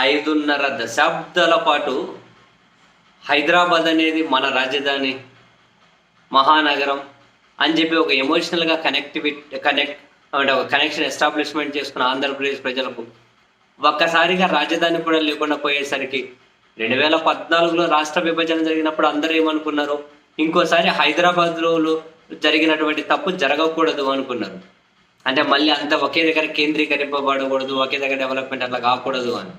ఐదున్నర దశాబ్దాల పాటు హైదరాబాద్ అనేది మన రాజధాని మహానగరం అని చెప్పి ఒక ఎమోషనల్గా కనెక్టివిటీ కనెక్ట్ అంటే ఒక కనెక్షన్ ఎస్టాబ్లిష్మెంట్ చేసుకున్న ఆంధ్రప్రదేశ్ ప్రజలకు ఒక్కసారిగా రాజధాని కూడా లేకుండా పోయేసరికి రెండు వేల పద్నాలుగులో రాష్ట్ర విభజన జరిగినప్పుడు అందరూ ఏమనుకున్నారు? ఇంకోసారి హైదరాబాద్లో జరిగినటువంటి తప్పు జరగకూడదు అనుకున్నారు. అంటే మళ్ళీ అంత ఒకే దగ్గర కేంద్రీకరింపబడకూడదు ఒకే దగ్గర డెవలప్మెంట్ అట్లా కాకూడదు అని.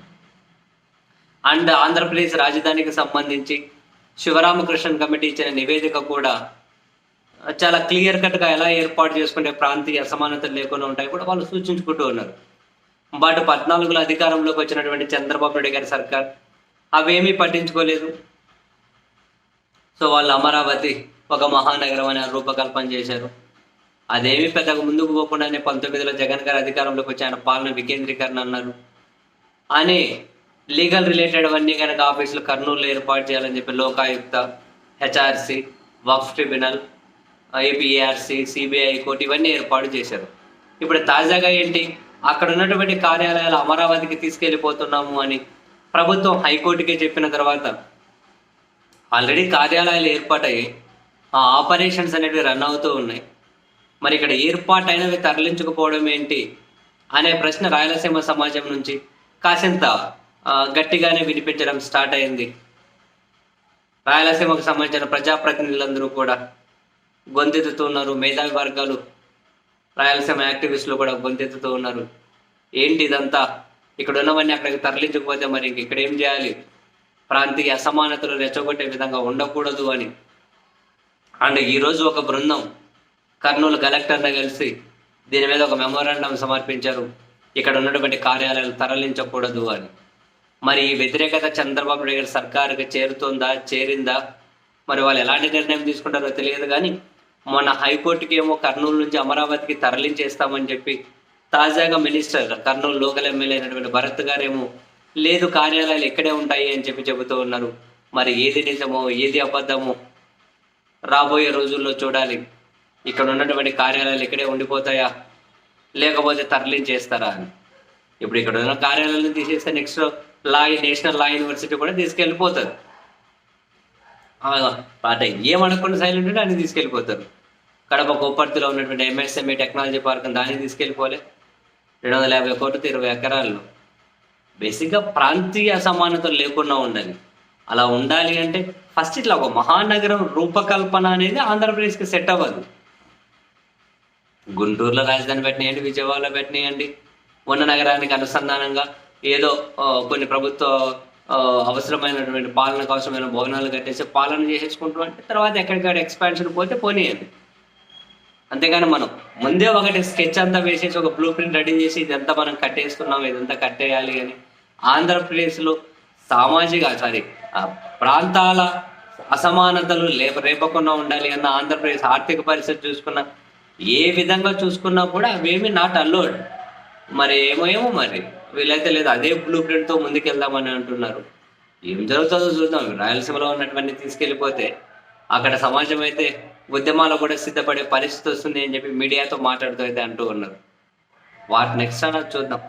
అండ్ ఆంధ్రప్రదేశ్ రాజధానికి సంబంధించి శివరామకృష్ణన్ కమిటీ ఇచ్చిన నివేదిక కూడా చాలా క్లియర్ కట్గా ఎలా ఏర్పాటు చేసుకుంటే ప్రాంతీయ అసమానతలు లేకుండా ఉంటాయి కూడా వాళ్ళు సూచించుకుంటూ ఉన్నారు. బట్ పద్నాలుగులో అధికారంలోకి వచ్చినటువంటి చంద్రబాబు నాయుడు గారి సర్కార్ అవేమీ పట్టించుకోలేదు. సో వాళ్ళు అమరావతి ఒక మహానగరం అనే రూపకల్పన చేశారు. అదేమీ పెద్దగా ముందుకు పోకుండానే పంతొమ్మిదిలో జగన్ గారు అధికారంలోకి వచ్చి ఆయన పాలన వికేంద్రీకరణ అన్నారు. అని లీగల్ రిలేటెడ్ అవన్నీ కనుక ఆఫీసులు కర్నూలు ఏర్పాటు చేయాలని చెప్పి లోకాయుక్త హెచ్ఆర్సి వక్ఫ్ ట్రిబ్యునల్ ఏపీఆర్సి సిబిఐ కోర్టు ఇవన్నీ ఏర్పాటు చేశారు. ఇప్పుడు తాజాగా ఏంటి? అక్కడ ఉన్నటువంటి కార్యాలయాలు అమరావతికి తీసుకెళ్ళిపోతున్నాము అని ప్రభుత్వం హైకోర్టుకే చెప్పిన తర్వాత ఆల్రెడీ కార్యాలయాలు ఏర్పాటయ్యాయి ఆ ఆపరేషన్స్ అనేవి రన్ అవుతూ ఉన్నాయి. మరి ఇక్కడ ఏర్పాటు అయినవి తరలించకపోవడం ఏంటి? అనే ప్రశ్న రాయలసీమ సమాజం నుంచి కాసింత గట్టిగానే వినిపించడం స్టార్ట్ అయింది. రాయలసీమకు సంబంధించిన ప్రజాప్రతినిధులందరూ కూడా గొంతెత్తుతున్నారు. మేధావి వర్గాలు రాయలసీమ యాక్టివిస్టులు కూడా గొంతెత్తుతూ ఉన్నారు. ఏంటి ఇదంతా? ఇక్కడ ఉన్నవన్నీ అక్కడికి తరలించకపోతే మరి ఇక్కడ ఏం చేయాలి? ప్రాంతీయ అసమానతలు రెచ్చగొట్టే విధంగా ఉండకూడదు అని. అండ్ ఈరోజు ఒక బృందం కర్నూలు కలెక్టర్ని కలిసి దీని మీద ఒక మెమోరాండం సమర్పించారు. ఇక్కడ ఉన్నటువంటి కార్యాలయాలు తరలించకూడదు అని. మరి వ్యతిరేకత చంద్రబాబు నాయుడు గారి సర్కారుకి చేరుతుందా చేరిందా? మరి వాళ్ళు ఎలాంటి నిర్ణయం తీసుకుంటారో తెలియదు కానీ మొన్న హైకోర్టుకి ఏమో కర్నూలు నుంచి అమరావతికి తరలించేస్తామని చెప్పి తాజాగా మినిస్టర్ కర్నూలు లోకల్ ఎమ్మెల్యే అయినటువంటి భరత్ గారేమో లేదు కార్యాలయాలు ఇక్కడే ఉంటాయి అని చెప్పి చెబుతూ ఉన్నారు. మరి ఏది నిజమో ఏది అబద్ధమో రాబోయే రోజుల్లో చూడాలి. ఇక్కడ ఉన్నటువంటి కార్యాలయాలు ఇక్కడే ఉండిపోతాయా? లేకపోతే తరలించేస్తారా అని. ఇప్పుడు ఇక్కడ ఉన్న కార్యాలయాలను తీసేస్తే next law national law university కూడా తీసుకెళ్ళిపోతారు. పాట అంటే ఏమనకుండా సైలెంట్ ఉంటే అన్ని తీసుకెళ్ళిపోతారు. కడప కొప్పర్తిలో ఉన్నటువంటి ఎంఎస్ఎంఈ టెక్నాలజీ పార్క్ దాన్ని తీసుకెళ్ళిపోలే. రెండు వందల యాభై కోట్లతో ఇరవై ఎకరాల్లో. బేసిక్గా ప్రాంతీయ అసమానతలు లేకుండా ఉండాలి. అలా ఉండాలి అంటే ఫస్ట్ ఇట్లా ఒక మహానగరం రూపకల్పన అనేది ఆంధ్రప్రదేశ్కి సెట్ అవ్వదు. గుంటూరులో రాజధాని పెట్టినాయండి విజయవాడలో పెట్టినాయండి. ఉన్న నగరానికి అనుసంధానంగా ఏదో కొన్ని ప్రభుత్వ అవసరమైనటువంటి పాలనకు అవసరమైన భవనాలు కట్టేసి పాలన చేసేసుకుంటాం అంటే తర్వాత ఎక్కడికక్కడ ఎక్స్పాన్షన్ పోతే పోనీయండి. అంతేగాని మనం ముందే ఒకటి స్కెచ్ అంతా వేసేసి ఒక బ్లూ ప్రింట్ రెడీ చేసి ఇదంతా మనం కట్టేసుకున్నాం ఇదంతా కట్టేయాలి అని ఆంధ్రప్రదేశ్లో సామాజిక సారీ ప్రాంతాల అసమానతలు లేప రేపకుండా ఉండాలి అన్న ఆంధ్రప్రదేశ్ ఆర్థిక పరిస్థితి చూసుకున్న ఏ విధంగా చూసుకున్నా కూడా అవేమి నాట్ అల్లోడ్ మరి ఏమో ఏమో మరి. వీళ్ళైతే లేదు అదే బ్లూ ప్రింట్తో ముందుకెళ్దామని అంటున్నారు. ఏం జరుగుతుందో చూద్దాం. రాయలసీమలో ఉన్నటువంటి తీసుకెళ్ళిపోతే అక్కడ సమాజం అయితే ఉద్యమాలు కూడా సిద్ధపడే పరిస్థితి వస్తుంది అని చెప్పి మీడియాతో మాట్లాడుతూ అయితే అంటూ ఉన్నారు. వాటి నెక్స్ట్ అన్నది చూద్దాం.